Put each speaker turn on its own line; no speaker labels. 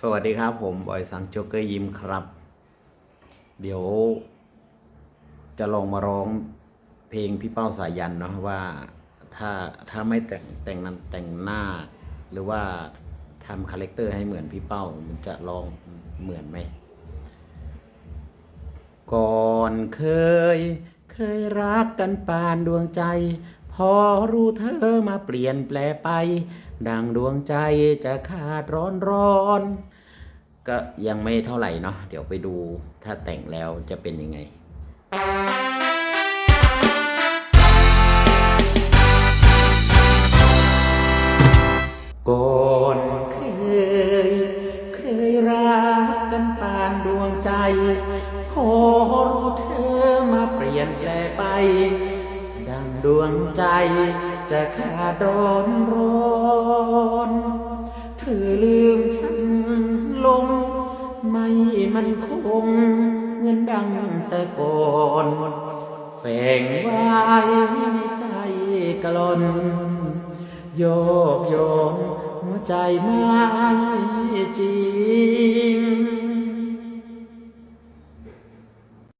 สวัสดีครับผมบอยสังโจกเกอร์ยิมครับ เดี๋ยว จะลองมาร้องเพลงพี่เป้าสายันเนาะว่าถ้าถ้าไม่แต่งแต่งนั้นแต่งหน้า หรือว่าทำคาแรคเตอร์ให้เหมือนพี่เป้ามันจะร้องเหมือนไหม ก่อนเคย เคยรักกันปานดวงใจ พอรู้เธอมาเปลี่ยนแปลไป ดังดวงใจจะขาดร้อนร้อน ก็ยังไม่เท่าไหร่เนาะเดี๋ยวไปดูถ้าแต่งแล้วจะเป็นยังไงก่อนเคย เคยรักกันปานดวงใจพอรู้เธอมาเปลี่ยนแปลไป ดังดวงใจ จะขาดร้อนร้อนเธอลืมฉันลง ไม่มันคงเหมือนดังแต่ก่อนแฝงไว้ในใจกลอนโยกโยนหัวใจไม่จี